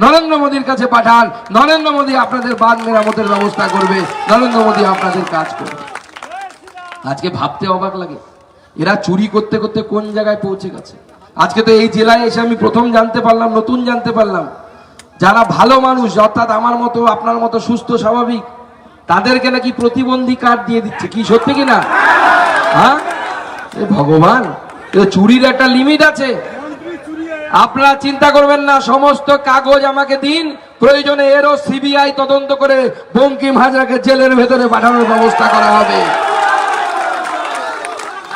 নরেন্দ্র মোদীর কাছে পাঠান। নরেন্দ্র মোদী আপনাদের বাদ মেরামতের ব্যবস্থা করবে। নরেন্দ্র মোদী আপনাদের কাজ করবে। আজকে ভাবতে অবাক লাগে। এরা চুরি করতে করতে কোন জায়গায় পৌঁছে গেছে? আজকে তো এই জেলায় এসে আমি প্রথম জানতে পারলাম, নতুন জানতে পারলাম। যারা ভালো মানুষ, অর্থাৎ আমার মতো, আপনার মতো সুস্থ, স্বাভাবিক, তাদেরকে নাকি প্রতিবন্ধী কার্ড দিয়ে দিচ্ছে। কি সত্যি কি না? হ্যাঁ? ভগবান চুরির একটা লিমিট আছে। আপনারা চিন্তা করবেন না, সমস্ত কাগজ আমাকে দিন। প্রয়োজনে এরও সিবিআই তদন্ত করে বঙ্কিম হাজরাকে জেলের ভেতরে পাঠানোর ব্যবস্থা করা হবে।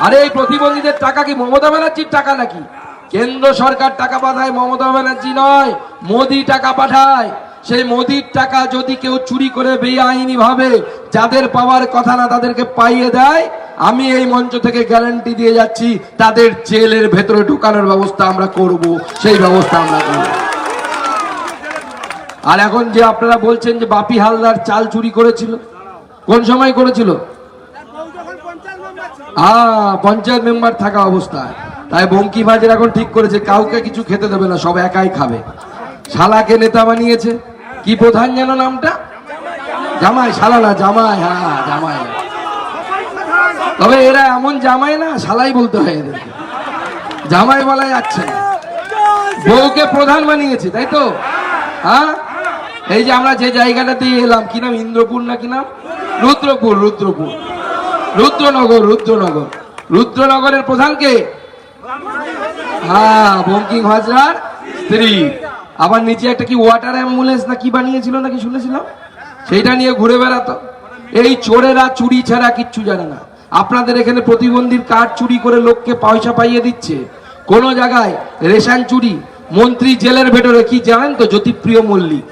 আরে, এই প্রতিবন্ধীদের টাকা কি মমতা ব্যানার্জির টাকা নাকি? কেন্দ্র সরকার টাকা পাঠায়, মমতা ব্যানার্জি নয়, মোদি টাকা পাঠায়। সেই মোদির টাকা যদি কেউ চুরি করে বেআইনি ভাবে যাদের পাওয়ার কথা না তাদেরকে পাইয়ে দেয় আমি এই মঞ্চ থেকে গ্যারান্টি দিয়ে যাচ্ছি, তাদের জেলের ভেতরে ঢুকানোর ব্যবস্থা আমরা করব, সেই ব্যবস্থা আমরা করব। আর এখন যে আপনারা বলছেন যে বাপি হালদার চাল চুরি করেছিল, কোন সময় করেছিল? আহ, পঞ্চায়েত মেম্বার থাকা অবস্থায়। তাই বঙ্কি মাঝের এখন ঠিক করেছে, কাউকে কিছু খেতে দেবে না, সব একাই খাবে। শালাকে নেতা বানিয়েছে। কি প্রধান যেন নামটা? জামাই, শালা না, জামাই হ্যাঁ জামাই। তবে এরা এমন জামাই না, শালাই বলতে হয় এদেরকে জামাই বলা যাচ্ছে বউকে প্রধান বানিয়েছে, তাই তো? হ্যাঁ? এই যে আমরা যে জায়গাটা দিয়ে এলাম, কি নাম? ইন্দ্রপুর না কি নাম? রুদ্রপুর রুদ্রপুর। রুদ্রনগর রুদ্রনগর। রুদ্রনগরের প্রধানকে হ্যাঁ বঙ্কিম হাজরার স্ত্রী। আবার নিচে একটা কি ওয়াটার অ্যাম্বুলেন্স না কি বানিয়েছিল নাকি শুনেছিলাম? সেইটা নিয়ে ঘুরে বেড়াতো। এই চোরেরা, চুরি, ছাড়া কিচ্ছু জানে না। আপনাদের এখানে প্রতিবন্ধীর কার্ড চুরি করে লোককে পয়সা পাইয়ে দিচ্ছে। কোন জায়গায় রেশন চুরি, মন্ত্রী জেলের ভেতরে কি জানেন তো, জ্যোতিপ্রিয় মল্লিক?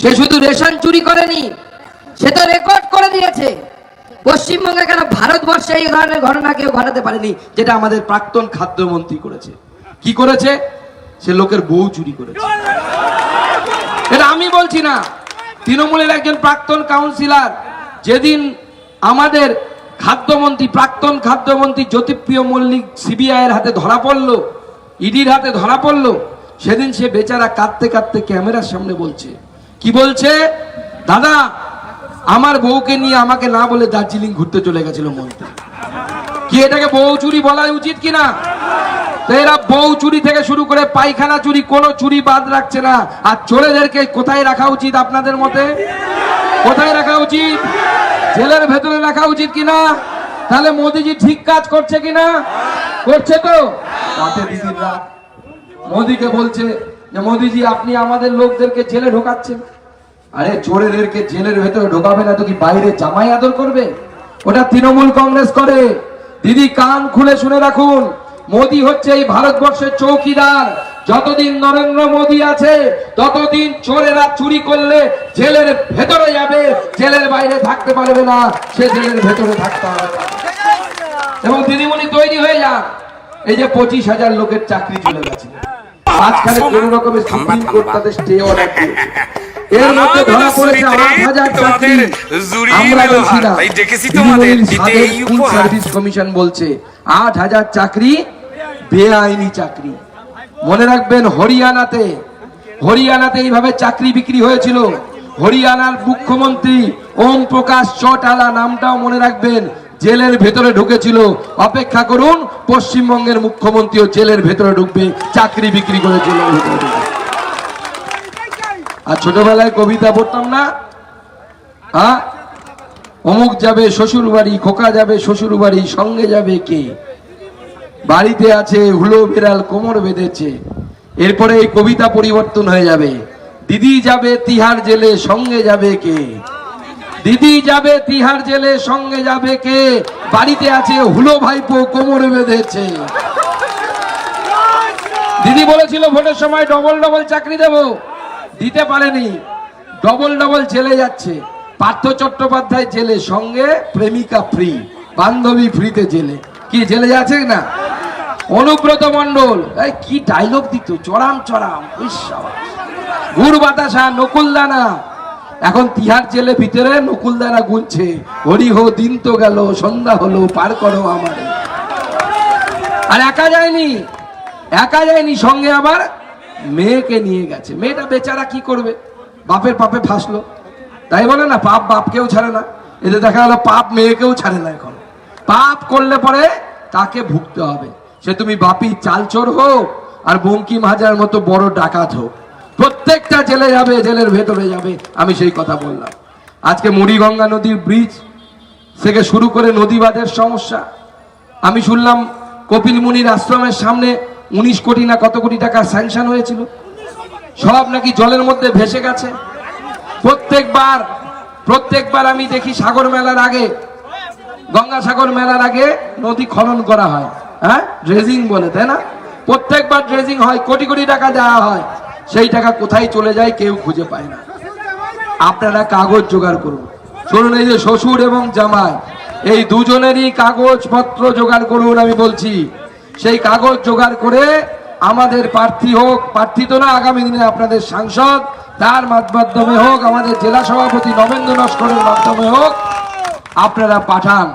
সে শুধু রেশন চুরি করেনি, সে তো রেকর্ড করে দিয়েছে। পশ্চিমবঙ্গে কেন ভারতবর্ষে এই ধরনের ঘটনা কেউ ঘটাতে পারেনি, যেটা আমাদের প্রাক্তন খাদ্যমন্ত্রী করেছে? কি করেছে? সে লোকের বউ চুরি করেছে। এটা আমি বলছি না। তৃণমূলের একজন প্রাক্তন কাউন্সিলর যেদিন আমাদের খাদ্যমন্ত্রী, প্রাক্তন খাদ্যমন্ত্রী জ্যোতিপ্রিয় মল্লিক সিবিআই এর হাতে ধরা পড়ল, ইডির হাতে ধরা পড়ল। সেদিন সে বেচারা কাঁদতে কাঁদতে ক্যামেরার সামনে বলছে, কি বলছে? দাদা, আমার বউকে নিয়ে আমাকে না বলে দার্জিলিং ঘুরতে চলে গেছিল মন্ত্রী। কি এটাকে বউ চুরি বলা উচিত কিনা? তো এরা বউ চুরি থেকে শুরু করে পায়খানা চুরি, কোনো চুরি বাদ রাখছে না। আর চোরেদেরকে কোথায় রাখা উচিত আপনাদের মতে? কোথায় রাখা উচিত? জেলের ভেতরে রাখা উচিত কিনা? তাহলে মোদিজি ঠিক কাজ করছে কিনা? করছে তো? মোদিকে বলছে যে, মোদিজি, আপনি আমাদের লোকদেরকে জেলে ঢোকাচ্ছেন। আরে, চোরেদেরকে জেলের ভেতরে ঢোকাবে না তো কি বাইরে জামাই আদর করবে? ওটা তৃণমূল কংগ্রেস করে। দিদি, কান খুলে শুনে রাখুন। মোদি হচ্ছে এই ভারতবর্ষের চৌকিদার। যতদিন নরেন্দ্র মোদি আছে, ততদিন চোরেরা চুরি করলে জেলের ভেতরে যাবে। জেলের বাইরে থাকতে পারবে না সে জেলের ভেতরে থাকতে হবে। এবং দিদিমণি তৈরি হয়ে যান। এই যে পঁচিশ হাজার লোকের চাকরি চলে গেছে। মাঝখানে কোন রকমের সুপ্রিম কোর্ট তাদের স্টে অর্ডার এর মধ্যে ধরা পড়েছে আট হাজার চাকরি। আমরা বলছি না তাই ডেকেছি তোমাদের দিদিমণির দিতে সাবেক এই স্কুল উপহার। সার্ভিস কমিশন বলছে আট হাজার চাকরি বেআইনি চাকরি। মনে রাখবেন হরিয়ানাতে হরিয়ানাতে এইভাবে চাকরি বিক্রি হয়েছিল। হরিয়ানার মুখ্যমন্ত্রী ওম প্রকাশ চটালা নামটাও মনে রাখবেন, জেলের ভেতরে ঢুকেছিল। অপেক্ষা করুন, পশ্চিমবঙ্গের মুখ্যমন্ত্রীও জেলের ভেতরে ঢুকবে, চাকরি বিক্রি করে জেলের ভেতরে আর ছোটবেলায় কবিতা পড়তাম না? হ্যাঁ? অমুক যাবে শ্বশুর বাড়ি খোকা যাবে শ্বশুর বাড়ি সঙ্গে যাবে কে? বাড়িতে আছে হুলো বিড়াল, কোমর বেঁধেছে। এরপরে এই কবিতা পরিবর্তন হয়ে যাবে। দিদি যাবে তিহার জেলে, সঙ্গে যাবে কে? দিদি যাবে তিহার জেলে, সঙ্গে যাবে কে? বাড়িতে আছে হুলো ভাইপো, কোমরে বেঁধেছে। দিদি বলেছিল ভোটের সময় ডবল ডবল চাকরি দেব। দিতে পারেনি। ডবল ডবল জেলে যাচ্ছে। পার্থ চট্টোপাধ্যায় জেলে, সঙ্গে প্রেমিকা ফ্রি বান্ধবী ফ্রিতে জেলে। কি, জেলে যাচ্ছে না? অনুব্রত মন্ডল এই কি ডায়লগ দিত? চড়াম চড়াম। ইস গুড় বাতাসা নকুলদানা এখন তিহার জেলে ভিতরে নকুলদানা গুনছে। হরি হো, দিন তো গেল, সন্ধ্যা হলো, পার করো আমারে। আর একা যায়নি একা যায়নি, সঙ্গে আবার মেয়েকে নিয়ে গেছে। মেয়েটা বেচারা কি করবে? বাপের পাপে ফাঁসলো। তাই বলে না, পাপ বাপকেও ছাড়ে না। এতে দেখা গেলো, পাপ মেয়েকেও ছাড়ে না এখন। পাপ করলে পরে তাকে ভুগতে হবে। সে তুমি বাপি চালচোর হোক, আর বঙ্কিম হাজার মতো বড় ডাকাত হোক। প্রত্যেকটা জেলে যাবে, জেলের ভেতরে যাবে। আমি সেই কথা বললাম। আজকে মুড়িগঙ্গা নদীর ব্রিজ থেকে শুরু করে নদীবাদের সমস্যা। আমি শুনলাম কপিল মুনির আশ্রমের সামনে উনিশ কোটি না কত কোটি টাকা স্যাংশন হয়েছিল। সব নাকি জলের মধ্যে ভেসে গেছে। প্রত্যেকবার প্রত্যেকবার আমি দেখি সাগর মেলার আগে, গঙ্গাসাগর মেলার আগে নদী খনন করা হয়। হ্যাঁ? ড্রেজিং বলে, তাই না? প্রত্যেকবার ড্রেজিং হয়, কোটি কোটি টাকা দেওয়া হয়। সেই টাকা কোথায় চলে যায় কেউ খুঁজে পায় না। আপনারা কাগজ জোগাড় করুন। শুনুন এই যে শ্বশুর এবং জামাই, এই দুজনেরই কাগজপত্র জোগাড় করুন আমি বলছি। সেই কাগজ জোগাড় করে আমাদের প্রার্থী হোক, প্রার্থী তো না, আগামী দিনে আপনাদের সাংসদ, তার মাধ্যমে হোক, আমাদের জেলা সভাপতি নবেন্দ্র নস্করের মাধ্যমে হোক, আপনারা পাঠান,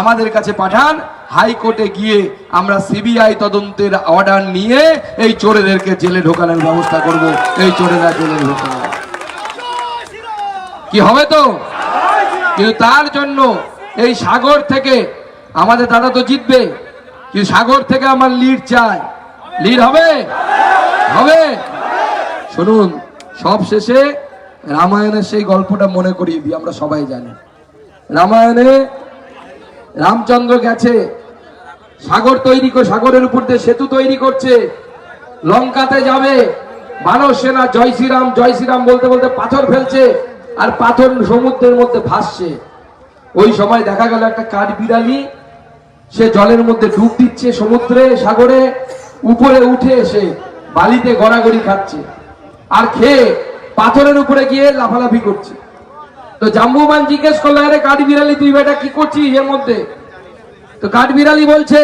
আমাদের কাছে পাঠান হাইকোর্টে গিয়ে আমরা সিবিআই তদন্তের অর্ডার নিয়ে এই চোরেদেরকে জেলে ঢোকানোর ব্যবস্থা করব। এই চোরেরা জেলে ঢোকানো কি হবে তো? কিন্তু তার জন্য এই সাগর থেকে আমাদের দাদা তো জিতবে। কিন্তু সাগর থেকে আমার লিড চাই। লিড হবে? হবে? শুনুন, সব শেষে রামায়ণের সেই গল্পটা মনে করিয়ে দিই, আমরা সবাই জানি। রামায়ণে রামচন্দ্র গেছে। সাগর তৈরি করে সাগরের উপর দিয়ে সেতু তৈরি করছে। লঙ্কাতে যাবে। মানব সেনা, জয় শ্রীরাম জয় শ্রীরাম বলতে বলতে পাথর ফেলছে আর পাথর সমুদ্রের মধ্যে ভাসছে। ওই সময় দেখা গেল একটা কাঠ বিড়ালি সে জলের মধ্যে ডুব দিচ্ছে সমুদ্রে, সাগরে, উপরে উঠে এসে বালিতে গড়াগড়ি খাচ্ছে। আর খেয়ে পাথরের উপরে গিয়ে লাফালাফি করছে। তো জাম্বুমান জিজ্ঞেস করল, আরে কাঠ বিড়ালি তুই বেটা কি করছিস এর মধ্যে? তো কাঠ বিড়ালি বলছে,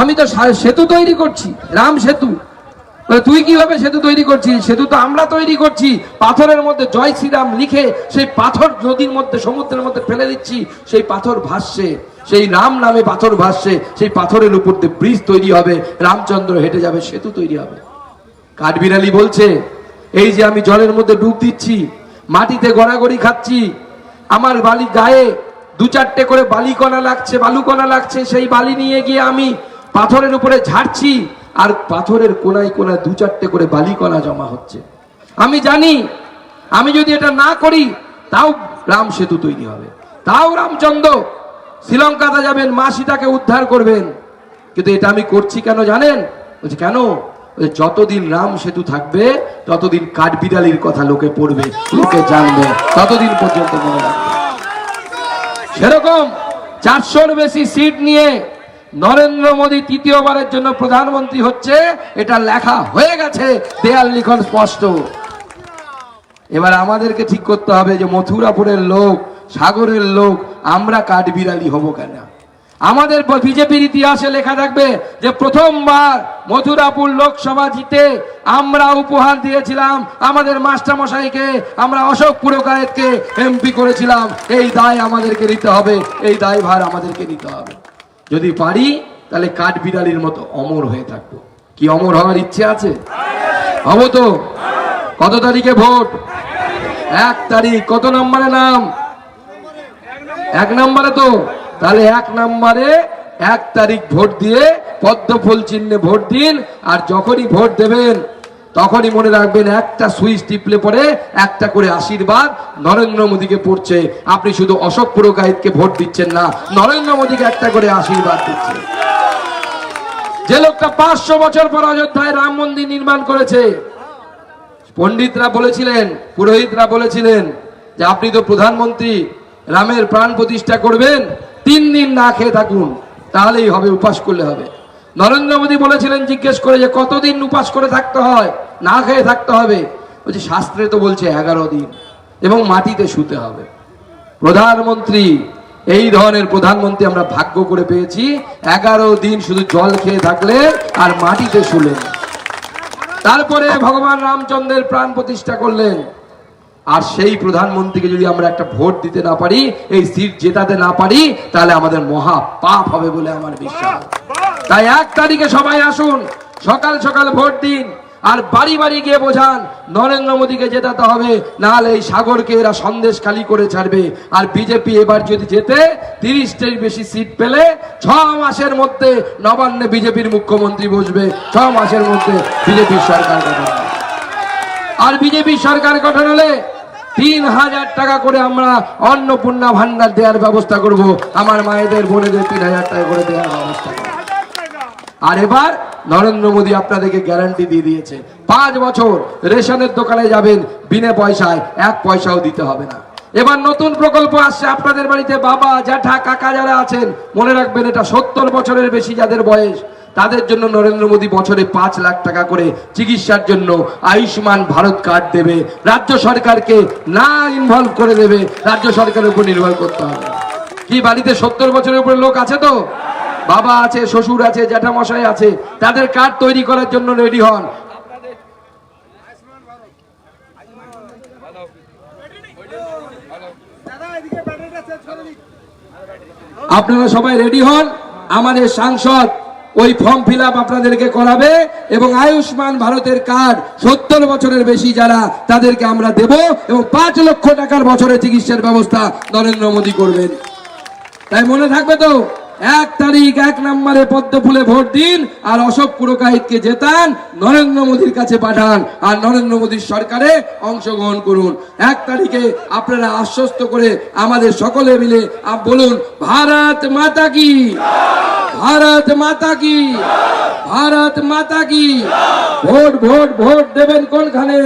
আমি তো সেতু তৈরি করছি, রাম সেতু। তুই কীভাবে সেতু তৈরি করছিস? সেতু তো আমরা তৈরি করছি। পাথরের মধ্যে জয় শ্রীরাম লিখে সেই পাথর নদীর মধ্যে, সমুদ্রের মধ্যে ফেলে দিচ্ছি। সেই পাথর ভাসছে, সেই রাম নামে পাথর ভাসছে, সেই পাথরের উপর দিয়ে ব্রিজ তৈরি হবে, রামচন্দ্র হেঁটে যাবে, সেতু তৈরি হবে। কাঠবিড়ালি বলছে, এই যে আমি জলের মধ্যে ডুব দিচ্ছি মাটিতে গড়াগড়ি খাচ্ছি। আমার বালি গায়ে দু চারটে করে বালিকণা লাগছে বালুকণা লাগছে, সেই বালি নিয়ে গিয়ে আমি পাথরের উপরে ঝাড়ছি, আর পাথরের কোনায় কোনায় দু চারটে করে বালিকণা জমা হচ্ছে। আমি জানি, আমি যদি এটা না করি, তাও রাম সেতু তৈরি হবে। তাও রামচন্দ্র, শ্রীলঙ্কাতে যাবেন মা সীতাকে উদ্ধার করবেন। কিন্তু এটা আমি করছি কেন জানেন? বলছে, কেন? যতদিন রাম সেতু থাকবে, ততদিন কাঠবিড়ালির কথা লোকে পড়বে, লোকে জানবে, ততদিন পর্যন্ত মনে রাখবে। সেরকম চারশোর বেশি সিট নিয়ে নরেন্দ্র মোদী তৃতীয়বারের জন্য প্রধানমন্ত্রী হচ্ছে, এটা লেখা হয়ে গেছে, দেয়াল লিখন স্পষ্ট। এবার আমাদেরকে ঠিক করতে হবে যে মথুরাপুরের লোক, সাগরের লোক, আমরা কাঠবিড়ালি হব কেন? আমাদের বিজেপির ইতিহাসে লেখা থাকবে যে প্রথমবার মথুরাপুর লোকসভা জিতে আমরা উপহার দিয়েছিলাম, আমাদের মাস্টারমশাইকে, আমরা অশোক পুরকায়েতকে এমপি করেছিলাম। এই দায় আমাদেরকে নিতে হবে, এই দায় ভার আমাদেরকে নিতে হবে। যদি পারি, তাহলে কাঠবিড়ালির মতো অমর হয়ে থাকব। কি অমর হওয়ার ইচ্ছে আছে? হব তো। কত তারিখে ভোট? এক তারিখ। কত নম্বরে নাম? এক নম্বরে তো। তাহলে এক নম্বরে এক তারিখ ভোট দিয়ে পদ্ম ফুল চিহ্নে ভোট দিন, আর যখনই ভোট দেবেন, তখনই মনে রাখবেন একটা সুইচ টিপলে পরে একটা করে আশীর্বাদ নরেন্দ্র মোদীকে পড়ছে। আপনি শুধু অশোক পুরকাহিতকে ভোট দিচ্ছেন না, নরেন্দ্র মোদীকে একটা করে আশীর্বাদ দিচ্ছেন। যে লোকটা পাঁচশো বছর পর অযোধ্যায় রাম মন্দির নির্মাণ করেছে, পণ্ডিতরা বলেছিলেন, পুরোহিতরা বলেছিলেন যে আপনি তো প্রধানমন্ত্রী, রামের প্রাণ প্রতিষ্ঠা করবেন তিন দিন না খেয়ে থাকুন, তাহলেই হবে, উপাস করলে হবে। নরেন্দ্র মোদী বলেছিলেন, জিজ্ঞেস করে যে কতদিন উপাস করে থাকতে হয়, না খেয়ে থাকতে হবে? বলছে, শাস্ত্রে তো বলছে এগারো দিন, এবং মাটিতে শুতে হবে। প্রধানমন্ত্রী, এই ধরনের প্রধানমন্ত্রী আমরা ভাগ্য করে পেয়েছি, এগারো দিন শুধু জল খেয়ে থাকলে আর মাটিতে শুলেন। তারপরে ভগবান রামচন্দ্রের প্রাণ প্রতিষ্ঠা করলেন। আর সেই প্রধানমন্ত্রীকে যদি আমরা একটা ভোট দিতে না পারি, এই সিট জেতাতে না পারি, তাহলে আমাদের মহা পাপ হবে বলে আমার বিশ্বাস। তাই এক তারিখে সবাই আসুন, সকাল সকাল ভোট দিন, আর বাড়ি বাড়ি গিয়ে বোঝান, নরেন্দ্র মোদীকে জেতাতে হবে, নাহলে এই সাগরকে এরা সন্দেশ খালি করে ছাড়বে। আর বিজেপি এবার যদি জেতে, তিরিশটির বেশি সিট পেলে, ছ মাসের মধ্যে নবান্নে বিজেপির মুখ্যমন্ত্রী বসবে। ছ মাসের মধ্যে বিজেপির সরকার গঠন আর বিজেপি সরকার গঠন হলে তিন হাজার টাকা করে আমরা অন্নপূর্ণা ভান্ডার দেওয়ার ব্যবস্থা করব। আমার মায়েদের, বোনেদের তিন হাজার টাকা করে দেওয়ার ব্যবস্থা আর এবার নরেন্দ্র মোদী আপনাদেরকে গ্যারান্টি দিয়ে দিয়েছে, পাঁচ বছর রেশনের দোকানে যাবেন, বিনা পয়সায় এক পয়সাও দিতে হবে না। এবার নতুন প্রকল্প আসছে আপনাদের বাড়িতে, বাবা, জ্যাঠা, কাকা যারা আছেন, মনে রাখবেন এটা সত্তর বছরের বেশি যাদের বয়স। তাদের জন্য নরেন্দ্র মোদী বছরে পাঁচ লাখ টাকা করে চিকিৎসার জন্য আয়ুষ্মান ভারত কার্ড দেবে। রাজ্য সরকারকে না ইনভলভ করে দেবে। রাজ্য সরকারের উপর নির্ভর করতে হবে। কি বাড়িতে সত্তর বছরের উপরে লোক আছে তো? বাবা আছে, শ্বশুর আছে, জ্যাঠামশাই আছে। তাদের কার্ড তৈরি করার জন্য রেডি হন। আপনারা সবাই রেডি হন? আমাদের সাংসদ ওই ফর্ম ফিল আপনাদেরকে করাবে এবং আয়ুষ্মান ভারতের কার্ড সত্তর বছরের বেশি যারা তাদেরকে আমরা দেব এবং পাঁচ লক্ষ টাকার বছরে চিকিৎসার ব্যবস্থা নরেন্দ্র মোদী করবেন। তাই মনে থাকবে তো? এক তারিখ, এক নম্বরে পদ্ম ফুলে ভোট দিন, আর অশোক পুরকাহিতকে জেতান, নরেন্দ্র মোদীর কাছে পাঠান, আর নরেন্দ্র মোদীর সরকারে অংশগ্রহণ করুন। এক তারিখে আপনারা আশ্বস্ত করে আমাদের সকলে মিলে বলুন, ভারত মাতা কি? ভারত মাতা কি? ভারত মাতা কি? ভোট ভোট ভোট দেবেন কোনখানে?